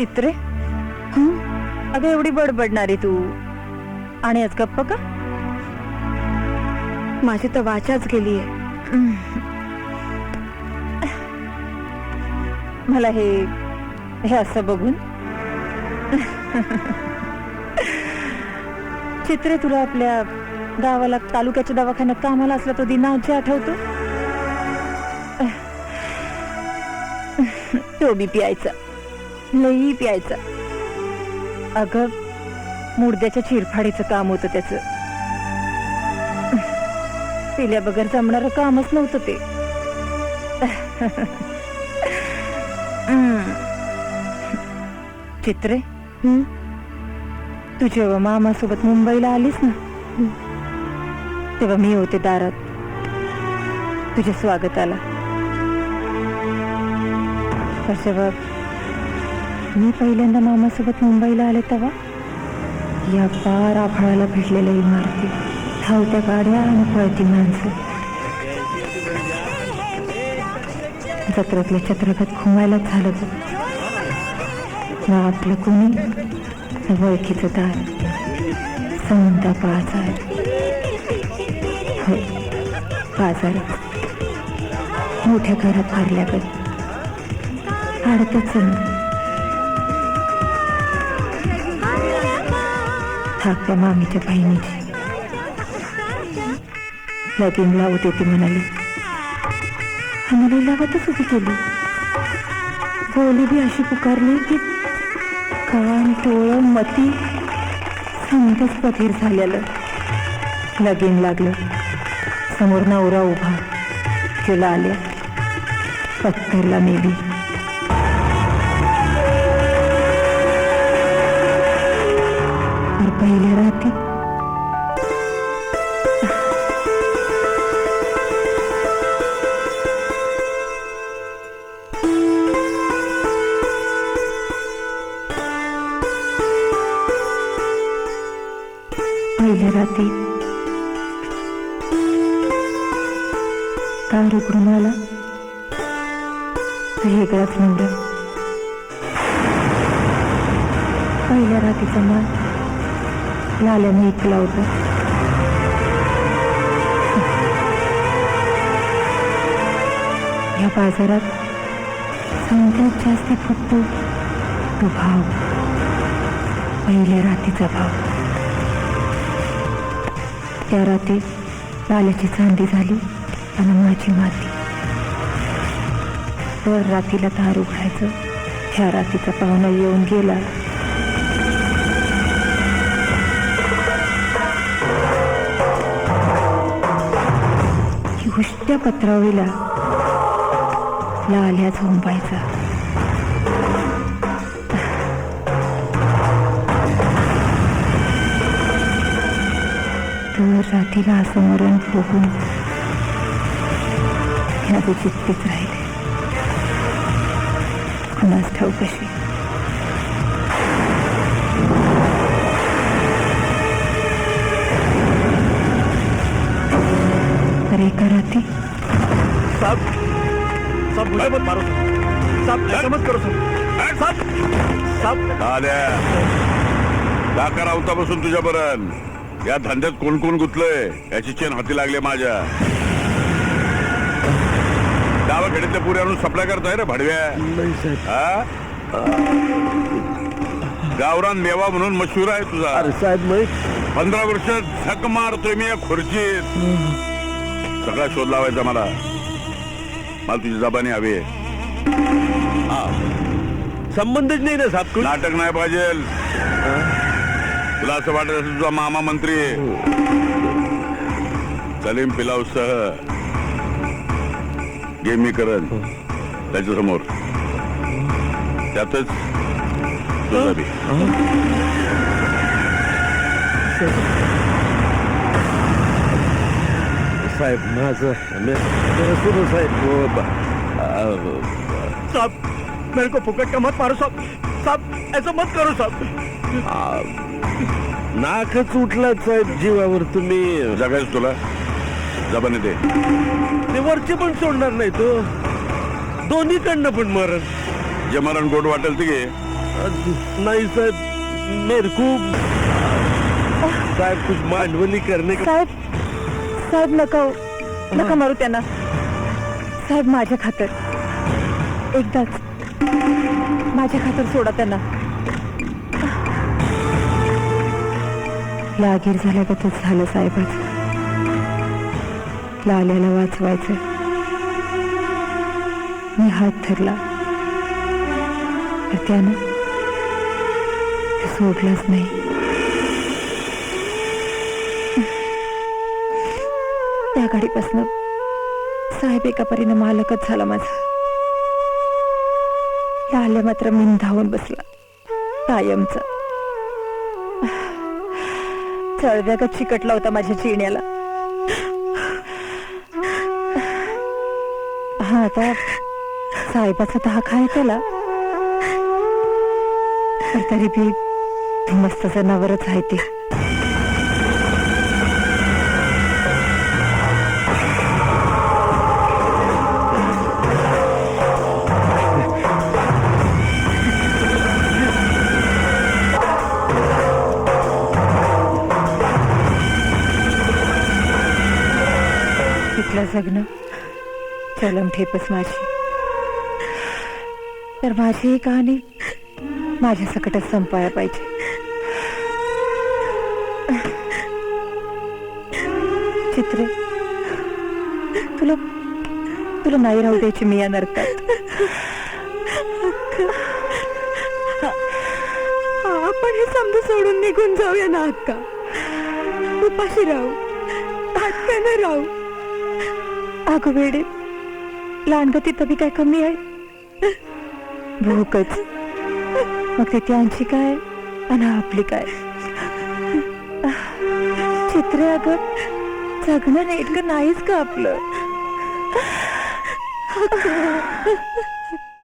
चित्रे अगं एवढी बडबडणारी तू. आणि आज गप्प का? माझी तर वाचाच गेलीये. मला हे हे असं बघून. चित्रे तुला आपल्या गावाला तालुक्याच्या दवाखान्यात कामाला असला तो जे आठवतो? तो बी प्यायचा. लई प्यायचा. अगं मुडद्याच्या चिरफाडीचं काम होतं त्याचं. पिल्या बगर जमणारं कामच नव्हतं ते. चित्रे? तू जेव्हा मामासोबत मुंबईला आलीस ना तेव्हा मी होते दारात. तुझ्या स्वागताला. जेव्हा मी पहिल्यांदा मामासोबत मुंबईला आले तेव्हा या पार आभाळाला भेटलेल्या इमारती धावत्या गाड्या आणि पळती माणसं. जत्रातल्या छत्रगत खुमायलाच झालं तर ना आपलं कोणी ओळखीचं दार. समता बाजार. हो बाजार मोठ्या घरात भरल्यागत आडतच धाकट्या मामीच्या बहिणीत लगीन लावत होती म्हणाली. आम्हाला लावतच उभी केली. बोली बी अशी पुकारली की कान टोळ मती समजच पथीर झालेलं. लगीन लागलं. समोर नवरा उभा. तिला आल्या पत्थरला मेली कार वेगळाच नवरा पहिल्या रात्रीचा मान लाल्याने इकला होता. या बाजारात सगळ्यात जास्ती फुटतो तो भाव. पहिल्या रात्रीचा भाव. त्या रात्री लाल्याची चांदी झाली. आणि माझी माती. वर रात्रीला दार उघडायचं ह्या रात्रीचा पाहुणा येऊन गेला. की उष्ट्या पत्रावळीला लाल्या झोंबायचा. तर रात्रीला असं मरण बघून ह्याचे चित्तेच राहिले कुणास ठाऊ कशी तर एका रात्री साहब साहब मुझे मत मारो साहब ऐसा मत करो साहब साहब साहब आल्या. काका रावतापासून तुझ्यापर्यंत. या धंद्यात कोण कोण गुतलंय? याची चेन हाती लागली माझ्या. गावाखेड्यातल्या पुरी आणून सप्लाय करताय रे भडव्या. नहीं साहब. हा? गावरान मेवा म्हणून मशहूर आहे तुझा. अरे साहब मैं पंधरा वर्ष झक मारतोय मी या खुर्चीत. सगळा शोध लावायचा मला. मला तुझी जबानी हवी आहे. संबंधच नाही ना साहब नाटक नाही पाहिजे. तुला असं वाटत असेल तुझा मामा मंत्री. आहे. सलीम पिलाव सह. गेम मी करन त्याच्यासमोर त्यातच साहब माझं साहब. वो ब- आ, साहब मेरे को फुकट का मत मारो साहब. साहब ऐसा मत करो साहब. नाकच उठला साहेब जीवावर तुम्ही. जगायच तुला? जबानी दे. ते वरचे पण सोडणार नाही तो. दोन्हीकडनं पण मरण. जे मरण गोड वाटेल ते घे. नहीं साहब मेरे को साहब कुछ मांडवली करने का साहेब साहेब नका हो. नका मारू त्यांना. साहेब माझ्या खातर. एकदाच. माझ्या खातर सोडा त्यांना. लागीर झाल्यागतच झालं साहेबच. लाल्याला वाचवायचं. मी हात धरला. त्यानं सोडलाच सोडलंच नाही. त्या गाडीपासून साहेब एका परीनं मालकच झाला माझा. लाल्या मात्र मी धावून बसला. कायमचा. चळव्यागत चिकटला होता माझ्या चिण्याला. हा आता साहेबाचा धाक आहे त्याला. पण तरी बी मस्त जनावरच आहे ते. तिथलं जगणं चलम ठेपच माझी. तर माझी ही कहाणी माझ्या सकटच संपायला पाहिजे. चित्रे तुला तुला नाही राहू द्यायची मी या नरकात. आपण हे समज सोडून निघून जाऊया ना अक्का. उपाशी राहू हटकानं राहू. अगं वेडे लहानगती तबी काय कमी आहे? भूकच. मग ते त्यांची काय? आणि आपली काय? चित्रे अगं जगणं नेटकं नाहीच का आपलं?